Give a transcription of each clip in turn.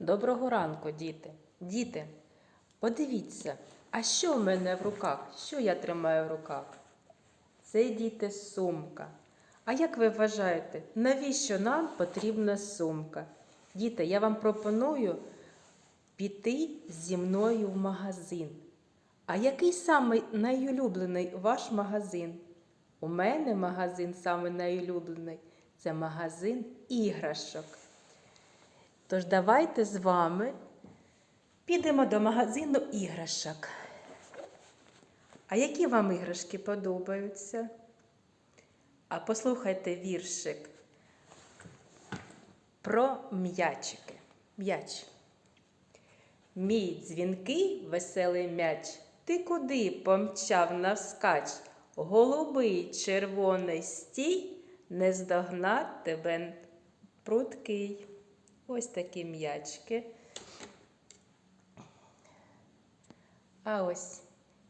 Доброго ранку, діти. Діти, подивіться, а що в мене в руках? Що я тримаю в руках? Це діти сумка. А як ви вважаєте, навіщо нам потрібна сумка? Діти, я вам пропоную піти зі мною в магазин. А який саме найулюблений ваш магазин? У мене магазин саме найулюблений це магазин іграшок. Тож давайте з вами підемо до магазину іграшок. А які вам іграшки подобаються? А послухайте віршик про м'ячики. М'яч. Мій дзвінкий веселий м'яч, ти куди помчав навскач? Голубий червоний стій, не здогнать тебе прудкий. Ось такі м'ячки. А ось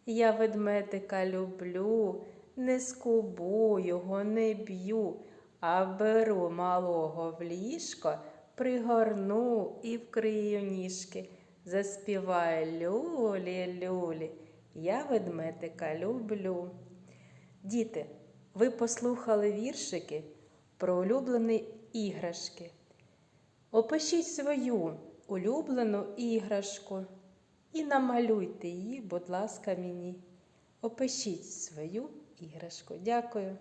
я ведмедика люблю, не скубу його, не б'ю, а беру малого в ліжко, пригорну і вкрию ніжки. Заспівай люлі, люлі, я ведмедика люблю. Діти, ви послухали віршики про улюблені іграшки. Опишіть свою улюблену іграшку і намалюйте її, будь ласка, мені. Опишіть свою іграшку. Дякую.